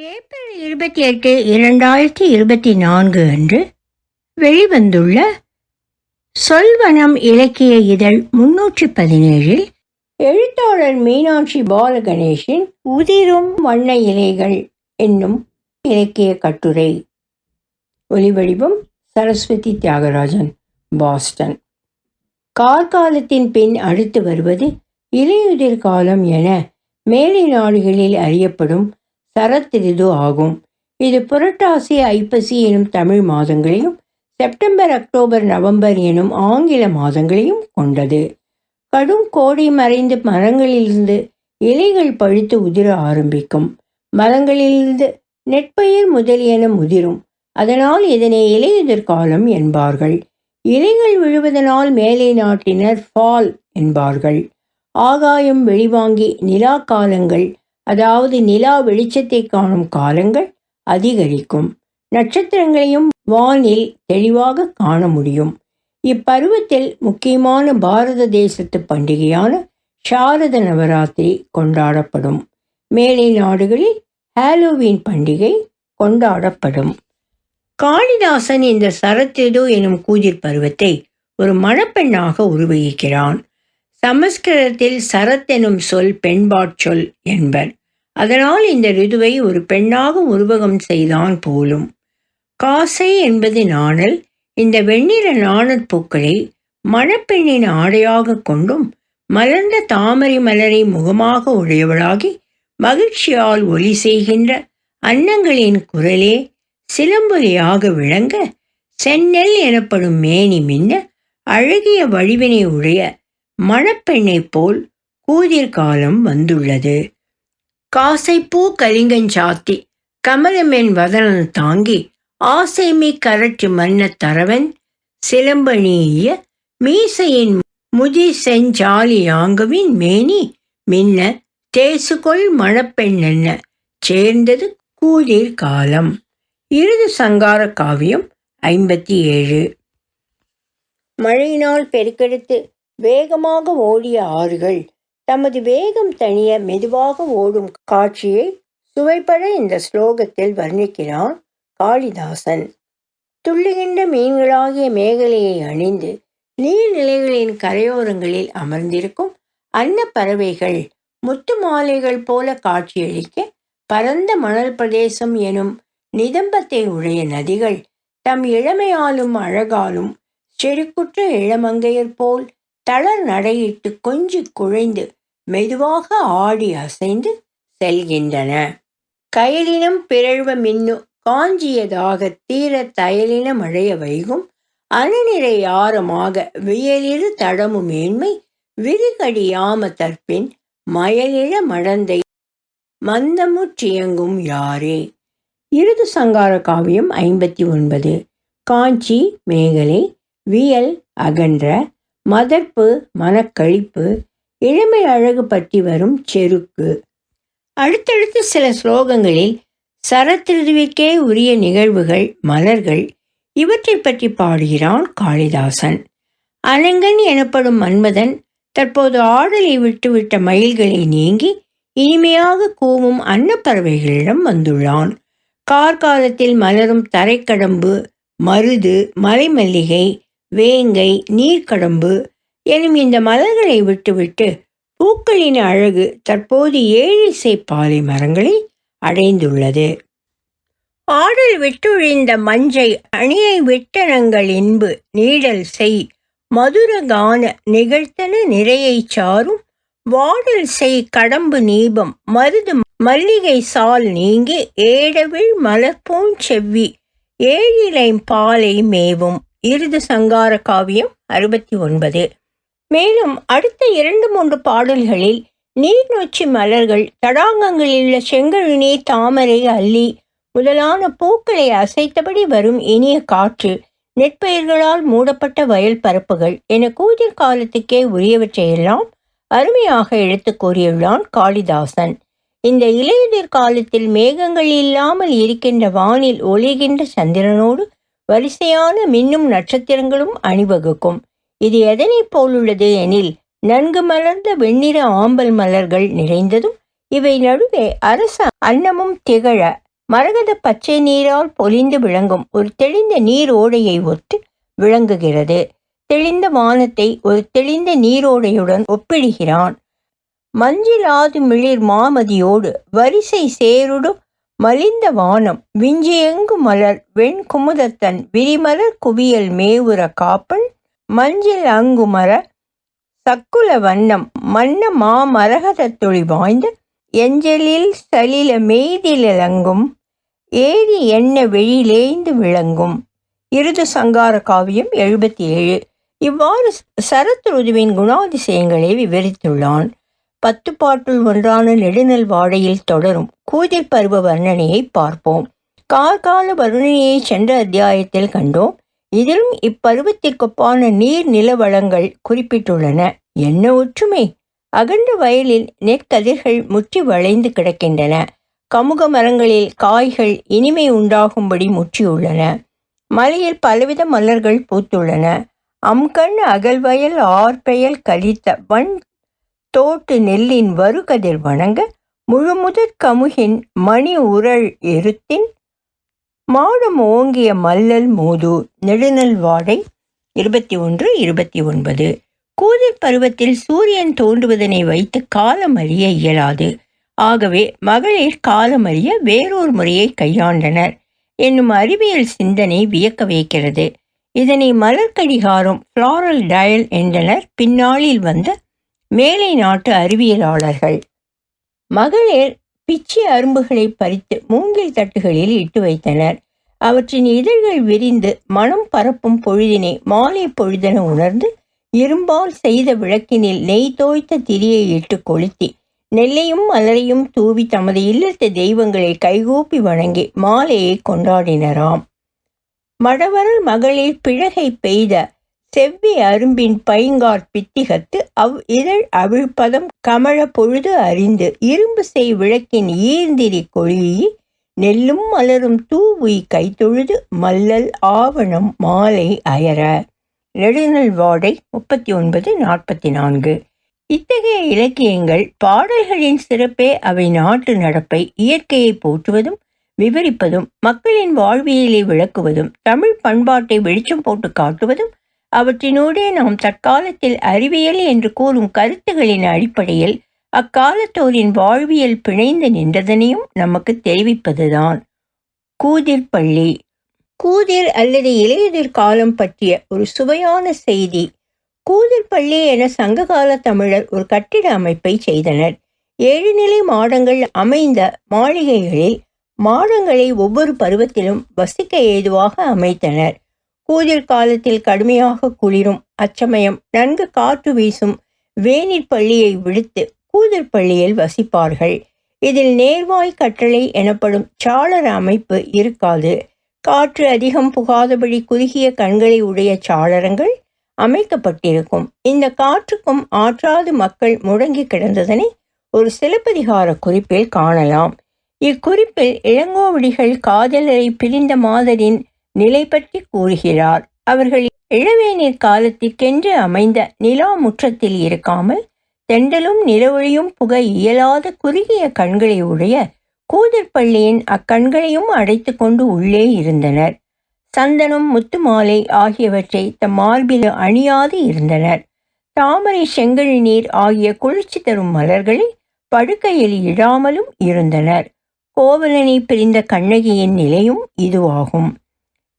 April இருபத்தி எட்டு இரண்டாயிரத்தி இருபத்தி நான்கு அன்று வெளிவந்துள்ள சொல்வனம் இலக்கிய இதழ் முன்னூற்றி பதினேழில் எழுத்தாளர் மீனாட்சி பாலகணேஷின் உதிரும் வண்ண இலைகள் என்னும் இலக்கிய கட்டுரை. ஒலிவடிவம் சரஸ்வதி தியாகராஜன் பாஸ்டன். கார்காலத்தின் பின் அடுத்து வருவது இலையுதிர் காலம் என மேலை நாடுகளில் அறியப்படும் சரத்திரிது ஆகும். இது புரட்டாசி ஐப்பசி எனும் தமிழ் மாதங்களையும் செப்டம்பர் அக்டோபர் நவம்பர் எனும் ஆங்கில மாதங்களையும் கொண்டது. கடும் கோடை மறைந்து மரங்களிலிருந்து இலைகள் பழுத்து உதிர ஆரம்பிக்கும். மரங்களிலிருந்து நெற்பயிர் முதலியன முதிரும். அதனால் இதனை இலையுதிர் காலம் என்பார்கள். இலைகள் விழுவதனால் மேலை நாட்டினர் ஃபால் என்பார்கள். ஆகாயம் வெளிவாங்கி நிலா காலங்கள் அதாவது நிலா வெளிச்சத்தை காணும் காலங்கள் அதிகரிக்கும். நட்சத்திரங்களையும் வானில் தெளிவாக காண முடியும். இப்பருவத்தில் முக்கியமான பாரத தேசத்து பண்டிகையான சாரத நவராத்திரி கொண்டாடப்படும். மேலை நாடுகளில் ஹாலோவீன் பண்டிகை கொண்டாடப்படும். காளிதாசன் இந்த சரத்திருது எனும் கூதிர் பருவத்தை ஒரு மணப்பெண்ணாக உருவகிக்கிறான். சமஸ்கிருதத்தில் சரத் எனும் சொல் பெண்பாட் சொல் என்பர். அதனால் இந்த ரிதுவை ஒரு பெண்ணாக உருவகம் செய்தான் போலும். காசை என்பது நாணல் இந்த வெண்ணிற நாணற்பூக்களை மணப்பெண்ணின் ஆடையாக கொண்டும் மலர்ந்த தாமரை மலரை முகமாக உடையவளாகி மகிழ்ச்சியால் ஒலி செய்கின்ற அன்னங்களின் குரலே சிலம்பொலியாக விளங்க செந்நெல் எனப்படும் மேனி மின்ன அழகிய வடிவினை உடைய மணப்பெண்ணைப் போல் கூதிர்காலம் வந்துள்ளது. காசைப்பூ கலிங்கஞ்சாத்தி கமலமென் வதனன் தாங்கி ஆசைமி கரட்டு மன்ன தரவன் சிலம்பணிய மீசையின் முதி செஞ்சாலியாங்கவின் மேனி மின்ன தேசுகொள் மணப்பெண்ணென்ன சேர்ந்தது கூதிர் காலம். இறுதி சங்கார காவியம் ஐம்பத்தி ஏழு மழையினால் பெருக்கெடுத்து வேகமாக ஓடிய ஆறுகள் தமது வேகம் தனிய மெதுவாக ஓடும் காட்சியை சுவைப்பட இந்த ஸ்லோகத்தில் வர்ணிக்கிறான் காளிதாசன். துள்ளுகின்ற மீன்களாகிய மேகலையை அணிந்து நீர்நிலைகளின் கரையோரங்களில் அமர்ந்திருக்கும் அன்ன பறவைகள் முத்து மாலைகள் போல காட்சியளிக்க பரந்த மணல் பிரதேசம் எனும் நிதம்பத்தை உடைய நதிகள் தம் இளமையாலும் அழகாலும் செருக்குற்ற இளமங்கையர் போல் தளர் நடையிட்டு கொஞ்சி குழைந்து மெதுவாக ஆடி அசைந்து செல்கின்றன. கயலினம் பிறழ்வ மின்னு காஞ்சியதாக தீர தயலின மழைய வைகும் அணுநிறை ஆரமாக வியலிரு தடமும் மேன்மை விரிகடியாம தற்பின் மயலிழ மடந்தை மந்தமுற்றியங்கும் யாரே? இறுது சங்கார காவியம் ஐம்பத்தி ஒன்பது. காஞ்சி மேகலை வியல் அகன்ற மதர்ப்பு மனக்கழிப்பு இளமை அழகு பற்றி வரும் செருக்கு. அடுத்தடுத்து சில ஸ்லோகங்களில் சரத்திருதுவிற்கே உரிய நிகழ்வுகள் மலர்கள் இவற்றை பற்றி பாடுகிறான் காளிதாசன். அலங்கன் எனப்படும் மன்மதன் தற்போது ஆடலை விட்டுவிட்ட மயில்களை நீங்கி இனிமையாக கூவும் அன்னப்பறவைகளிடம் வந்துள்ளான். கார்காலத்தில் மலரும் தரைக்கடம்பு மருது மலைமல்லிகை வேங்கை நீர்க்கடம்பு எனும் இந்த மலர்களை விட்டுவிட்டு பூக்களின் அழகு தற்போது ஏழிசை பாலை மரங்களை அடைந்துள்ளது. ஆடல் விட்டுழிந்த மஞ்சை அணியை விட்டனங்கள் இன்பு நீடல் செய் மதுர கான நிகழ்த்தன நிறையை சாரும் வாடல் செய் கடம்பு நீபம் மருது மல்லிகை சால் நீங்கி ஏடவிழ் மலர்போன் செவ்வி ஏழிலை பாலை மேவும். இறுதி சங்கார காவியம் அறுபத்தி ஒன்பது. மேலும் அடுத்த இரண்டு மூன்று பாடல்களில் நீர்நொச்சி மலர்கள் தடாகங்களில் உள்ள செங்கழுநீ தாமரை அல்லி முதலான பூக்களை அசைத்தபடி வரும் இனிய காற்று நெற்பயிர்களால் மூடப்பட்ட வயல் பரப்புகள் என கூதிர் காலத்துக்கே உரியவற்றையெல்லாம் அருமையாக எடுத்து கூறியுள்ளான் காளிதாசன். இந்த இலையுதிர் காலத்தில் மேகங்கள் இல்லாமல் இருக்கின்ற வானில் ஒளிகின்ற சந்திரனோடு வரிசையான மின்னும் நட்சத்திரங்களும் அணிவகுக்கும். இது எதனை போலுள்ளது எனில் நன்கு மலர்ந்த வெண்ணிற ஆம்பல் மலர்கள் நிறைந்ததும் இவை நடுவே அரச அன்னமும் திகழ மரகத பச்சை நீரால் பொலிந்து விளங்கும் ஒரு தெளிந்த நீர் ஓடையை ஒத்து விளங்குகிறது. தெளிந்த வானத்தை ஒரு தெளிந்த நீரோடையுடன் ஒப்பிடுகிறான். மஞ்சிலாது மிளிர் மாமதியோடு வரிசை சேருடு மலிந்த வானம் விஞ்சியங்கு மலர் வெண்குமுதத்தன் விரிமலர் குவியல் மேவுற காப்பன் மஞ்சில் அங்குமர சக்குல வண்ணம் மன்ன மாமரகத துளி வாய்ந்த எஞ்சலில் சலில மெய்திலங்கும் ஏரி எண்ண வெளியிலேந்து விளங்கும். இருது சங்கார காவியம் எழுபத்தி ஏழு இவ்வாறு சரத்ருதுவின் குணாதிசயங்களை விவரித்துள்ளான். பத்து பாட்டுள் ஒன்றான நெடுநல் வாடையில் தொடரும். கூதிர் பருவ வர்ணனையை பார்ப்போம். கார்கால வர்ணனையை சென்ற அத்தியாயத்தில் கண்டோம். இதிலும் இப்பருவத்திற்கொப்பான நீர் நில வளங்கள் குறிப்பிட்டுள்ளன. என்ன ஒற்றுமை? அகண்ட வயலில் நெற்கதிர்கள் முற்றி வளைந்து கிடக்கின்றன. கமுக மரங்களில் காய்கள் இனிமை உண்டாகும்படி முற்றியுள்ளன. மலையில் பலவித மலர்கள் பூத்துள்ளன. அம்கண் அகல்வயல் ஆர்பெயல் கழித்த வன் தோட்டு நெல்லின் வருகதிர் வணங்க முழுமுதற் கமுகின் மணி உரள் எருத்தின் மாடம் ஓங்கிய மல்லல் மூது நெடுநல் வாடை இருபத்தி ஒன்று இருபத்தி ஒன்பது. கூதிர் பருவத்தில் சூரியன் தோன்றுவதனை வைத்து காலம் அறிய இயலாது. ஆகவே மகளிர் காலம் அறிய வேறொரு முறையை கையாண்டனர். என்னும் அறிவியல் சிந்தனை வியக்க வைக்கிறது. இதனை மலர்கடிகாரம் ஃப்ளாரல் டயல் என்றனர். பின்னாளில் வந்த மேலை நாட்டு அறிவியலாளர்கள். மகளிர் பிச்சி அரும்புகளை பறித்து மூங்கில் தட்டுகளில் இட்டு வைத்தனர். அவற்றின் இதழ்கள் விரிந்து மனம் பரப்பும் பொழுதினை மாலை பொழுதென உணர்ந்து இரும்பால் செய்த விளக்கினில் நெய் தோய்த்த திரியை இட்டு கொளுத்தி நெல்லையும் மலரையும் தூவி தமது இல்லத்து தெய்வங்களை கைகூப்பி வணங்கி மாலையை கொண்டாடினராம். மடவரல் மகளிர் பிழகை பெய்த செவ்வி அரும்பின் பைங்கார் பித்திகத்து அவ் இதழ் அவிழ்ப்பதம் கமழ பொழுது அறிந்து இரும்பு செய் விளக்கின் ஈர்ந்திரி கொழியி நெல்லும் மலரும் தூவுய் கைத்தொழுது மல்லல் ஆவணம் மாலை அயர. நெடுநல் வாடை முப்பத்தி ஒன்பது நாற்பத்தி நான்கு இத்தகைய இலக்கியங்கள் பாடல்களின் சிறப்பே அவை நாட்டு நடப்பை இயற்கையை போற்றுவதும் விவரிப்பதும் மக்களின் வாழ்வியலை விளக்குவதும் தமிழ் பண்பாட்டை வெளிச்சம் போட்டு காட்டுவதும் அவற்றினூடே நாம் தற்காலத்தில் அறிவியல் என்று கூறும் கருத்துகளின் அடிப்படையில் அக்காலத்தோரின் வாழ்வியல் பிணைந்து நின்றதனையும் நமக்கு தெரிவிப்பதுதான். கூதிர் பள்ளி. கூதிர் அல்லது இலையுதிர் காலம் பற்றிய ஒரு சுவையான செய்தி. கூதிர் பள்ளி என சங்ககால தமிழர் ஒரு கட்டிட அமைப்பை செய்தனர். ஏழுநிலை மாடங்கள் அமைந்த மாளிகைகளில் மாடங்களை ஒவ்வொரு பருவத்திலும் வசிக்க ஏதுவாக அமைத்தனர். கூதிர் காலத்தில் கடுமையாக குளிரும். அச்சமயம் நன்கு காற்று வீசும் வேனிற் பள்ளியை விடுத்து கூதிர் பள்ளியில் வசிப்பார்கள். இதில் நேர்வாய் கட்டளை எனப்படும் சாளர அமைப்பு இருக்காது. காற்று அதிகம் புகாதபடி குறுகிய கண்களை உடைய சாளரங்கள் அமைக்கப்பட்டிருக்கும். இந்த காற்றுக்கும் ஆற்றாது மக்கள் முடங்கி கிடந்ததனை ஒரு சிலப்பதிகார குறிப்பில் காணலாம். இக்குறிப்பில் இளங்கோவடிகள் காதலரை பிரிந்த மாதரின் நிலை பற்றி கூறுகிறார். அவர்கள் இளவேநீர் காலத்திற்கென்று அமைந்த நிலா முற்றத்தில் இருக்காமல் தெண்டலும் நிலவொழியும் புக இயலாத குறுகிய கண்களை உடைய கூதிர்பள்ளியின் அக்கண்களையும் அடைத்து கொண்டு உள்ளே இருந்தனர். சந்தனம் முத்து மாலை ஆகியவற்றை தம் மார்பில் அணியாது இருந்தனர். தாமரை செங்கழி நீர் ஆகிய குளிர்ச்சி தரும் மலர்களை படுக்கையில் இடாமலும் இருந்தனர். கோவலனை பிரிந்த கண்ணகியின் நிலையும் இதுவாகும்.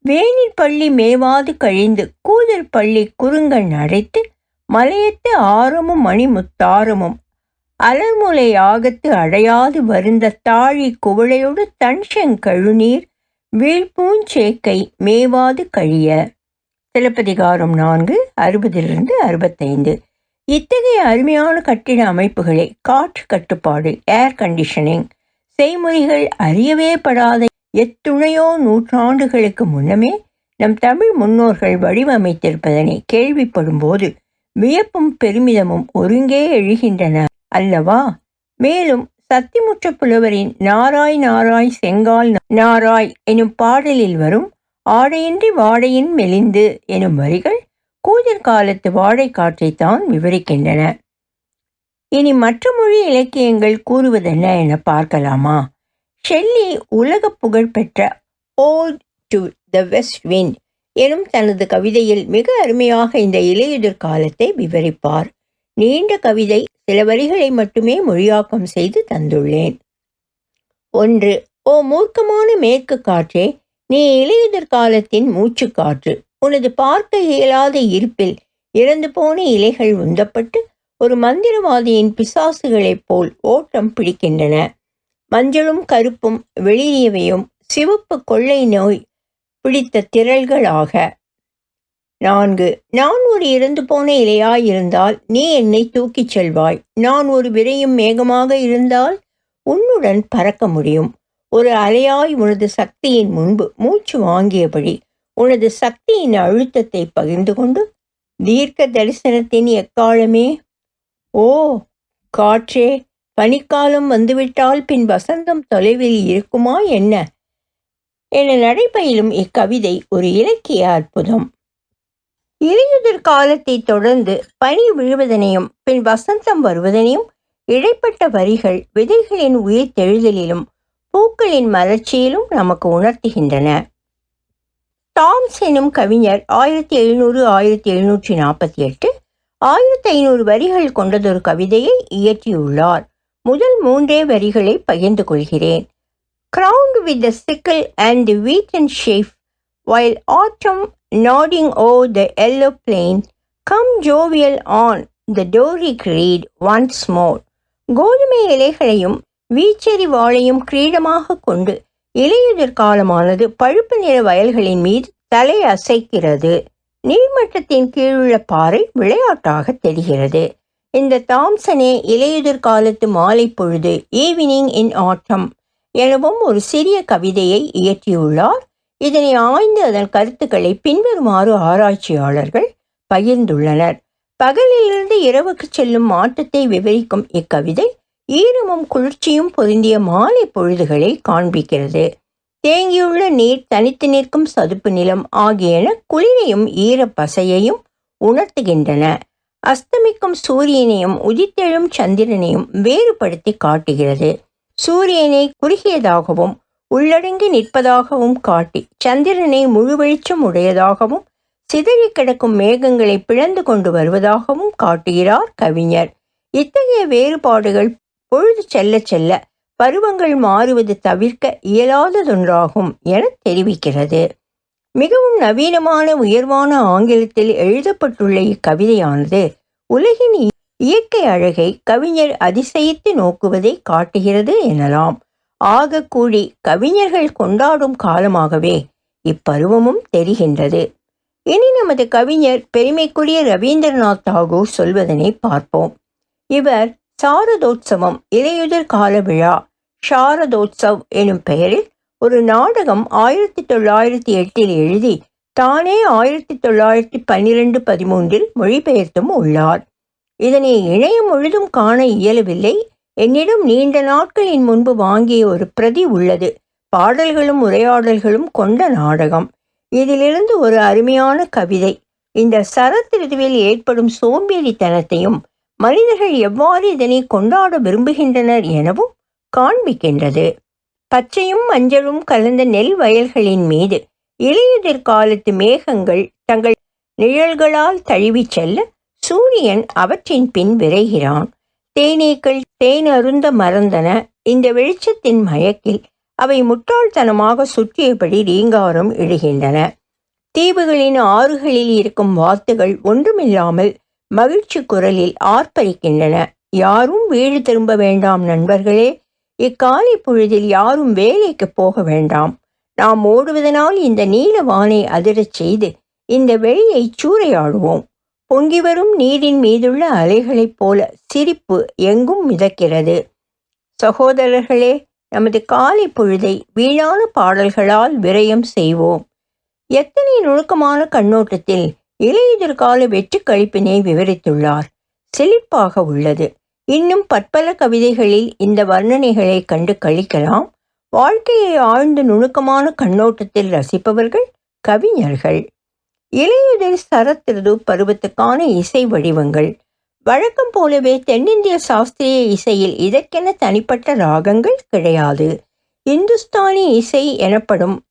வேணிற் பள்ளி மேவாது கழிந்து கூதிர் பள்ளி குறுங்கண் அடைத்து மலையத்து ஆரமும் மணிமுத்தாரமும் அலர்முலை ஆகத்து அடையாது வருந்த தாழி குவளையோடு தன்ஷங் கழுநீர் வீழ்பூஞ்சேக்கை மேவாது கழிய. சிலப்பதிகாரம் நான்கு அறுபதிலிருந்து அறுபத்தைந்து. இத்தகைய அருமையான கட்டிட அமைப்புகளை காற்று கட்டுப்பாடு ஏர் கண்டிஷனிங் செய்முறைகள் அறியவே படாத எத்துணையோ நூற்றாண்டுகளுக்கு முன்னமே நம் தமிழ் முன்னோர்கள் வடிவமைத்திருப்பதனை கேள்விப்படும்போது வியப்பும் பெருமிதமும் ஒருங்கே எழுகின்றன அல்லவா? மேலும் சத்திமுற்ற புலவரின் நாராய் நாராய் செங்கால் நாராய் எனும் பாடலில் வரும் ஆடையின்றி வாடையின் மெலிந்து எனும் வரிகள் கூதிர் காலத்து வாடை காற்றைத்தான் விவரிக்கின்றன. இனி மற்ற மொழி இலக்கியங்கள் கூறுவதென்ன என பார்க்கலாமா? ஷெல்லி உலக புகழ்பெற்ற ode to the west wind எனும் தனது கவிதையில் மிக அருமையாக இந்த இலையுதிர் காலத்தை விவரிப்பார். நீண்ட கவிதை சில வரிகளை மட்டுமே மொழியாக்கம் செய்து தந்துள்ளேன். ஒன்று ஓ மூர்க்கமான மேற்கு காற்றே நீ இலையுதிர் காலத்தின் மூச்சு காற்று. உனது பார்க்க இயலாத இருப்பில் இறந்து போன இலைகள் உந்தப்பட்டு ஒரு மந்திரவாதியின் பிசாசுகளைப் போல் ஓட்டம் பிடிக்கின்றன. மஞ்சளும் கருப்பும் வெளியவையும் சிவப்பு கொள்ளை நோய் பிடித்த திரள்களாக. நான்கு நான் ஒரு இறந்து போன இலையாயிருந்தால் நீ என்னை தூக்கிச் செல்வாய். நான் ஒரு விரையும் மேகமாக இருந்தால் உன்னுடன் பறக்க முடியும். ஒரு அலையாய் உனது சக்தியின் முன்பு மூச்சு வாங்கியபடி உனது சக்தியின் அழுத்தத்தை பகிர்ந்து கொண்டு தீர்க்க தரிசனத்தின் எக்காலமே? ஓ காற்றே பனிக்காலம் வந்துவிட்டால் பின் வசந்தம் தொலைவில் இருக்குமா என்ன? என நடைபயிலும் இக்கவிதை ஒரு இலக்கிய அற்புதம். இலையுதிர் காலத்தை தொடர்ந்து பனி விழுவதனையும் பின் வசந்தம் வருவதனையும் இடைப்பட்ட வரிகள் விதைகளின் உயிர் தெழுதலிலும் பூக்களின் மலர்ச்சியிலும் நமக்கு உணர்த்துகின்றன. டாம்ஸ் எனும் கவிஞர் ஆயிரத்தி எழுநூறு ஆயிரத்தி எழுநூற்றி நாற்பத்தி எட்டு ஆயிரத்தி ஐநூறு வரிகள் கொண்டதொரு கவிதையை இயற்றியுள்ளார். முதல் மூன்றே வரிகளை பகிர்ந்து கொள்கிறேன் ground with the sickle and the wheat and sheaf while autumn nodding o'er the yellow plain come jovial on the Doric reed once more கோதுமை இலைகளையும் வீச்செறி வாழையும் கிரீடமாக கொண்டு இலையுதிர் காலமானது பழுப்பு நிற வயல்களின் மீது தலை அசைக்கிறது நீர்மட்டத்தின் கீழுள்ள பாறை விளையாட்டாக தெரிகிறது இந்த தாம்சனே இலையுதிர் காலத்து மாலை பொழுது ஈவினிங் இன் ஆட்டம் எனவும் ஒரு சிறிய கவிதையை இயற்றியுள்ளார். இதனை ஆய்ந்து அதன் கருத்துக்களை பின்வருமாறு ஆராய்ச்சியாளர்கள் பகிர்ந்துள்ளனர். பகலிலிருந்து இரவுக்கு செல்லும் மாற்றத்தை விவரிக்கும் இக்கவிதை ஈரமும் குளிர்ச்சியும் பொருந்திய மாலை பொழுதுகளை காண்பிக்கிறது. தேங்கியுள்ள நீர் தனித்து நிற்கும் சதுப்பு நிலம் ஆகியன குளிரையும் ஈரப்பசையையும் உணர்த்துகின்றன. அஸ்தமிக்கும் சூரியனையும் உதித்தெழும் சந்திரனையும் வேறுபடுத்தி காட்டுகிறது. சூரியனை குறுகியதாகவும் உள்ளடங்கி நிற்பதாகவும் காட்டி சந்திரனை முழு வெளிச்சம் உடையதாகவும் சிதறி கிடக்கும் மேகங்களை பிளந்து கொண்டு வருவதாகவும் காட்டுகிறார் கவிஞர். இத்தகைய வேறுபாடுகள் பொழுது செல்ல செல்ல பருவங்கள் மாறுவது தவிர்க்க இயலாததொன்றாகும் என தெரிவிக்கிறது. மிகவும் நவீனமான உயர்வான ஆங்கிலத்தில் எழுதப்பட்டுள்ள இக்கவிதையானது உலகின் இயற்கை அழகை கவிஞர் அதிசயித்து நோக்குவதை காட்டுகிறது எனலாம். ஆக கூடி கவிஞர்கள் கொண்டாடும் காலமாகவே இப்பருவமும் தெரிகின்றது. இனி நமது கவிஞர் பெருமைக்குரிய ரவீந்திரநாத் தாகூர் சொல்வதனை பார்ப்போம். இவர் சாரதோத்சவம் இலையுதிர் கால விழா சாரதோத்சவ் எனும் பெயரில் ஒரு நாடகம் ஆயிரத்தி தொள்ளாயிரத்தி எட்டில் எழுதி தானே ஆயிரத்தி தொள்ளாயிரத்தி பன்னிரெண்டு பதிமூன்றில் மொழிபெயர்த்தும் உள்ளார். இதனை இணையம் முழுதும் காண இயலவில்லை. என்னிடம் நீண்ட நாட்களின் முன்பு வாங்கிய ஒரு பிரதி உள்ளது. பாடல்களும் உரையாடல்களும் கொண்ட நாடகம். இதிலிருந்து ஒரு அருமையான கவிதை. இந்த சரத்திருதுவில் ஏற்படும் சோம்பேறித்தனத்தையும் மனிதர்கள் எவ்வாறு இதனை கொண்டாட விரும்புகின்றனர் எனவும் காண்பிக்கின்றது. பச்சையும் மஞ்சளும் கலந்த நெல் வயல்களின் மீது இலையுதிர் காலத்து மேகங்கள் தங்கள் நிழல்களால் தழுவிச் செல்ல சூரியன் அவற்றின் பின் விரைகிறான். தேனீக்கள் தேன் அருந்த மறந்தன. இந்த வெளிச்சத்தின் மயக்கில் அவை முட்டாள்தனமாக சுற்றியபடி ரீங்காரம் இடுகின்றன. தீவுகளின் ஆறுகளில் இருக்கும் வாத்துகள் ஒன்றுமில்லாமல் மகிழ்ச்சி குரலில் ஆர்ப்பரிக்கின்றன. யாரும் வீடு திரும்ப வேண்டாம் நண்பர்களே. இக்காலை பொழுதில் யாரும் வேலைக்கு போக வேண்டாம். நாம் ஓடுவதனால் இந்த நீல வானை அதிரச் செய்து இந்த வெளியை சூறையாடுவோம். பொங்கி வரும் நீரின் மீதுள்ள அலைகளைப் போல சிரிப்பு எங்கும் மிதக்கிறது. சகோதரர்களே நமது காலை பொழுதை வீணான பாடல்களால் விரயம் செய்வோம். எத்தனை நுணுக்கமான கண்ணோட்டத்தில் இலையுதிர்கால வெற்றி கழிப்பினை விவரித்துள்ளார். செழிப்பாக உள்ளது. இன்னும் பற்பல கவிதைகளில் இந்த வர்ணனைகளை கண்டு கழிக்கலாம் வாழ்க்கையை ஆழ்ந்த நுணுக்கமான கண்ணோட்டத்தில் ரசிப்பவர்கள் கவிஞர்கள். இளையுதிர் சரத்திருது பருவத்துக்கான இசை வடிவங்கள். வழக்கம் போலவே தென்னிந்திய சாஸ்திரிய இசையில் இதற்கென தனிப்பட்ட ராகங்கள் கிடையாது. இந்துஸ்தானி இசை எனப்படும்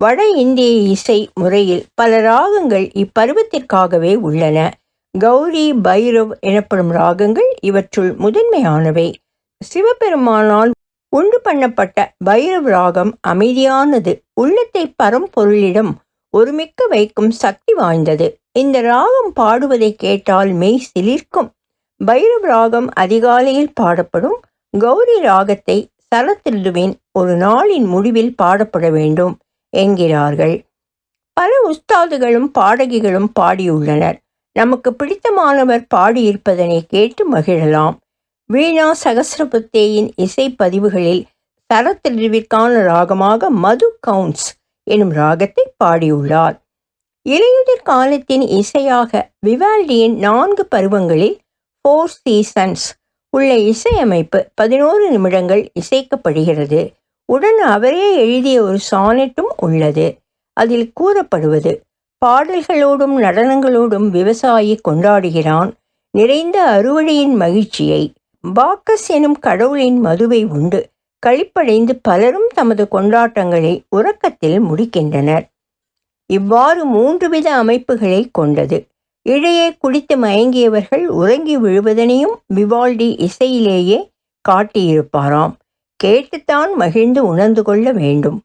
வட இந்திய இசை முறையில் பல ராகங்கள் இப்பருவத்திற்காகவே உள்ளன. கௌரி பைரவ் எனப்படும் ராகங்கள் இவற்றுள் முதன்மையானவை. சிவபெருமானால் உண்டு பண்ணப்பட்ட பைரவ் ராகம் அமைதியானது. உள்ளத்தை பரம்பொருளிடம் ஒருமிக்க வைக்கும் சக்தி வாய்ந்தது. இந்த ராகம் பாடுவதை கேட்டால் மெய் சிலிர்க்கும். பைரவ் ராகம் அதிகாலையில் பாடப்படும். கௌரி ராகத்தை சரத்திருதுவின் ஒரு நாளின் முடிவில் பாடப்பட வேண்டும் என்கிறார்கள். பல உஸ்தாதுகளும் பாடகிகளும் பாடியுள்ளனர். நமக்கு பிடித்தமானவர் பாடியிருப்பதனை கேட்டு மகிழலாம். வீணா சகசிரபுத்தேயின் இசை பதிவுகளில் ராகமாக மது கவுன்ஸ் எனும் ராகத்தை பாடியுள்ளார். இலையுதிர் காலத்தின் இசையாக விவால்டியின் நான்கு பருவங்களில் ஃபோர் சீசன்ஸ் உள்ள இசையமைப்பு பதினோரு நிமிடங்கள் இசைக்கப்படுகிறது. உடன் அவரே எழுதிய ஒரு சானெட்டும் உள்ளது. அதில் கூறப்படுவது பாடல்களோடும் நடனங்களோடும் விவசாயி கொண்டாடுகிறான். நிறைந்த அறுவடையின் மகிழ்ச்சியை பாக்கஸ் எனும் கடவுளின் மதுவை உண்டு. களிப்படைந்து பலரும் தமது கொண்டாட்டங்களை உறக்கத்தில் முடிக்கின்றனர். இவ்வாறு மூன்று வித அமைப்புகளை கொண்டது. இடையே குடித்து மயங்கியவர்கள் உறங்கி விழுவதனையும் விவால்டி இசையிலேயே காட்டியிருப்பாராம். கேட்டுத்தான் மகிழ்ந்து உணர்ந்து கொள்ள வேண்டும்.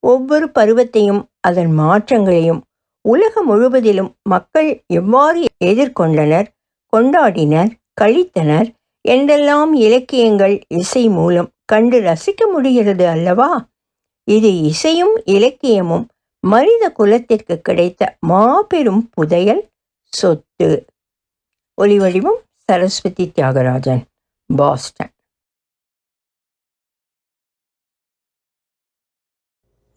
ஒவ்வொரு பருவத்தையும் அதன் மாற்றங்களையும் உலகம் முழுவதிலும் மக்கள் எவ்வாறு எதிர்கொண்டனர் கொண்டாடினர் கழித்தனர் என்றெல்லாம் இலக்கியங்கள் இசை மூலம் கண்டு ரசிக்க முடிகிறது அல்லவா? இது இசையும் இலக்கியமும் மனித குலத்திற்கு கிடைத்த மாபெரும் புதையல் சொத்து. ஒலிவடிவம் சரஸ்வதி தியாகராஜன் பாஸ்டன்.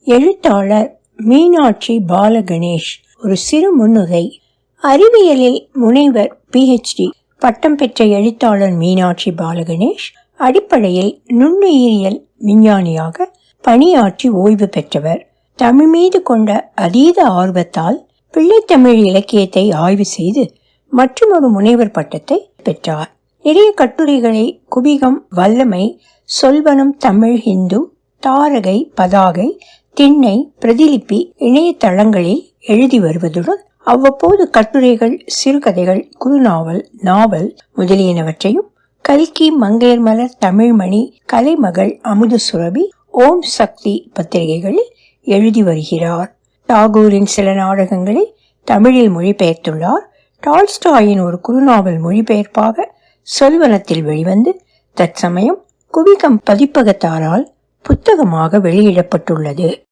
எழுத்தாளர் மீனாட்சி பாலகணேஷ் ஒரு சிறு முன்னுரை. அறிவியலில் முனைவர் பிஹெச்டி பட்டம் பெற்ற எழுத்தாளர் மீனாட்சி பாலகணேஷ் அடிப்படையில் நுண்ணுயிரியல் விஞ்ஞானியாக பணியாற்றி ஓய்வு பெற்றவர். தமிழ் மீது கொண்ட அதீத ஆர்வத்தால் பிள்ளைத்தமிழ் இலக்கியத்தை ஆய்வு செய்து மற்றொரு முனைவர் பட்டத்தை பெற்றார். நிறைய கட்டுரைகளை குபிகம் வல்லமை சொல்வனம் தமிழ் ஹிந்து தாரகை பதாகை திண்ணை பிரதிலிப்பி இணையதளங்களில் எழுதி வருவதுடன் அவ்வப்போது கட்டுரைகள் சிறுகதைகள் குறுநாவல் நாவல் முதலியனவற்றையும் கல்கி மங்கையர் மலர் தமிழ்மணி கலைமகள் அமுத சுரபி ஓம் சக்தி பத்திரிகைகளில் எழுதி வருகிறார். தாகூரின் சில நாடகங்களை தமிழில் மொழிபெயர்த்துள்ளார். டால்ஸ்டாயின் ஒரு குறுநாவல் மொழிபெயர்ப்பாக சொல்வனத்தில் வெளிவந்து தற்சமயம் குவிகம் பதிப்பகத்தாரால் புத்தகமாக வெளியிடப்பட்டுள்ளது.